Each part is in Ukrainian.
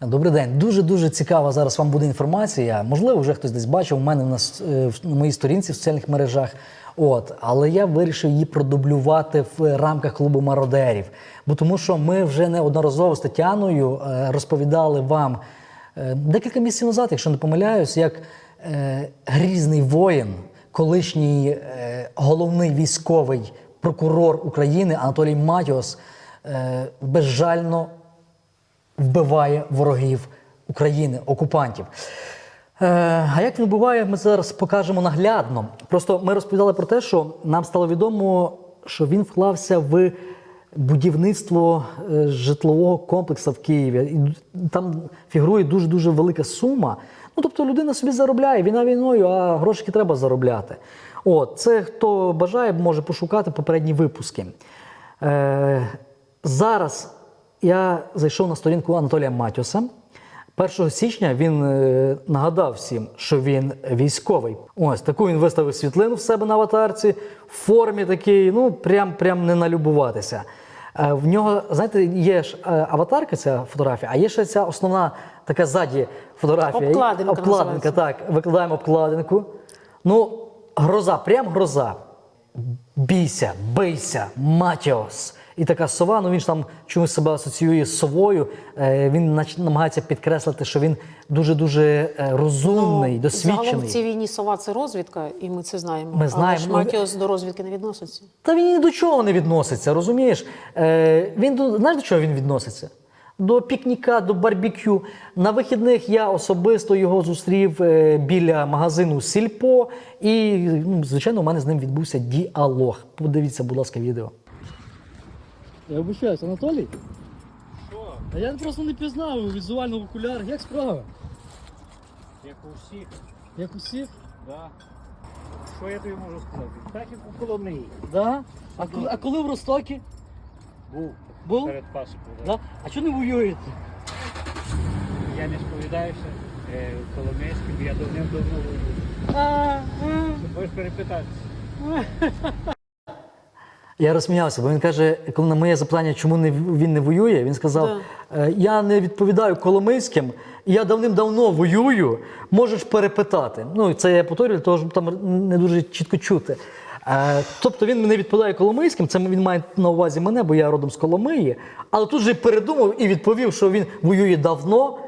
Добрий день. Дуже дуже цікава зараз вам буде інформація. Можливо, вже хтось десь бачив у мене на, е, на моїй сторінці в соціальних мережах. От, але я вирішив її продублювати в рамках клубу мародерів. Бо тому, що ми вже неодноразово з Тетяною е, розповідали вам е, декілька місяців назад, якщо не помиляюсь, як грізний воїн, колишній головний військовий прокурор України Анатолій Матіос безжально вбиває ворогів України, окупантів. Е, а як він вбиває, ми зараз покажемо наглядно. Просто ми розповідали про те, що нам стало відомо, що він вклався в будівництво е, житлового комплексу в Києві. І там фігурує дуже-дуже велика сума. Ну, тобто людина собі заробляє, війна війною, а грошики треба заробляти. От, це хто бажає, може пошукати попередні випуски. Е, зараз я зайшов на сторінку Анатолія Матюса. 1 січня він е, нагадав всім, що він військовий. Ось таку він виставив світлину в себе на аватарці в формі такий, ну прям прям не налюбуватися. Е, В нього, знаєте, є ж е, аватарка, ця фотографія, а є ще ця основна така ззаді фотографія. Обкладинка Обкладинка, так. Викладаємо обкладинку. Ну, гроза, прям гроза. Бійся, бийся, Матіос. І така сова, ну він ж там чомусь себе асоціює з совою. Е, він намагається підкреслити, що він дуже-дуже е, розумний, Ну, Загалом в цій війні сова це розвідка, і ми це знаємо. Ми знаємо, Але ну, Матіос до розвідки не відноситься. Та він ні до чого не відноситься, розумієш? Е, він знаєш, до чого він відноситься? До пікніка, до барбекю. На вихідних я особисто його зустрів біля магазину Сільпо, і, ну, звичайно, у мене з ним відбувся діалог. Подивіться, будь ласка, відео. Я обучаюсь, Анатолій? Що? А я просто не пізнав візуально в окулярах. Як справа? Як у всіх, Як у всіх? да. Що я тобі можу сказати? Так як у Коломиї Да? А, коли- а коли в Ростокі? був Був? перед пасікою. Да? А чого не воюєте? Я не сповідаюся е, в Коломийському, я давним-давно воюю. А, Можеш перепитатися. Я розсміявся, бо він каже, коли на моє запитання, чому не, він не воює, він сказав: «Е, Я не відповідаю Коломийським, я давним-давно воюю, можеш перепитати. Ну, це я повторюю, тому що там не дуже чітко чути. Е, тобто він не відповідає Коломийським, це він має на увазі мене, бо я родом з Коломиї, але тут же передумав і відповів, що він воює давно.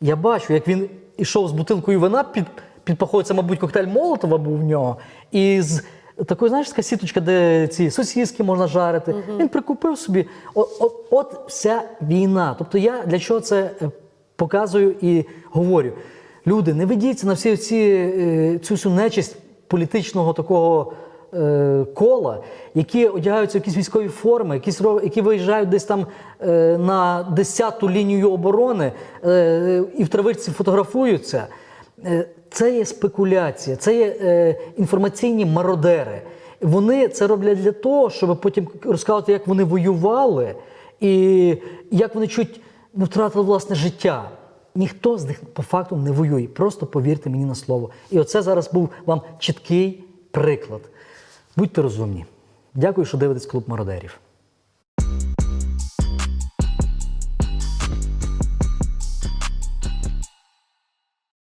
Я бачу, як він ішов з бутилкою вина під, під пахою, це, мабуть, коктейль Молотова був в нього. І з такою, знаєш, така сіточка, де ці сосиски можна жарити. Він прикупив собі. От, от, от вся війна. Тобто я для чого це е, показую і говорю. Люди, не ведіться на всі ці, е, цю всю нечисть політичного такого е, кола, які одягаються в якісь військові форми, якісь, які виїжджають десь там е, на 10-ту лінію оборони е, і в травичці фотографуються. Е, це є спекуляція, це є е, інформаційні мародери. Вони це роблять для того, щоб потім розказувати, як вони воювали і як вони чуть не втратили власне життя. Ніхто з них по факту не воює. Просто повірте мені на слово. І оце зараз був вам чіткий приклад. Будьте розумні. Дякую, що дивитесь клуб мародерів.